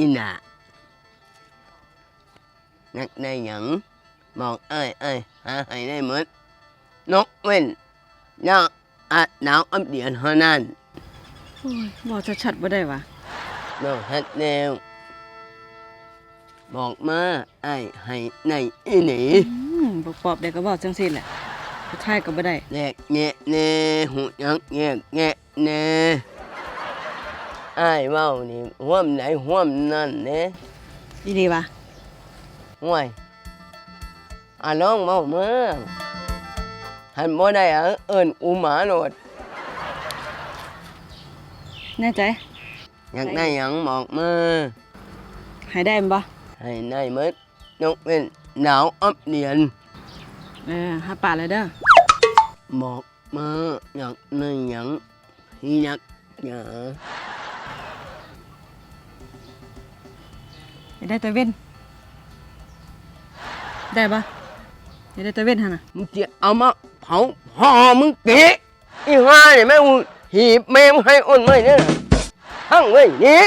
อีน่ะนักได้หยังบอกเอ้ยเอ้ยหาให้ได้หมดนกเว้นยากอาดหนาวอับเดียนเท่านั้นโอ้ยบอกชัดๆบ่ได้วะบอกฮัดแนวบอกมาไอ้ายให้ในอีหนีอืมบอกปอบเด็กก็บอกจังซี่แหละผู้ชายก็บ่ได้ แยกแงะแน่หูยังแยกแงะแน่ไอ้ายเว้านี่ห่วมไหนห่วมนั่นเน่ดีดีวะห่วยอาลองเมาเมืองหันบ่ได้อะเอิ้นอูหมาโลดแน่ใจอยากได้หยังบอกมาหายได้มั้ยบ่ให้ได้หมดยกเว้นหนาวอับเดียนเออหาป่าเลยเด้อบอกมาอยากได้หยังที่อยากหยา อยากได้ตัวเว้น ได้ปะอยากได้ตัวเว้นฮะน่ะมึงจะเอามาเผาพ่อมึงเกะอีห่าเนี่ยแม่งหีบแม่งให้อ้นไม่เนี่ยทั้งเว้ยนี่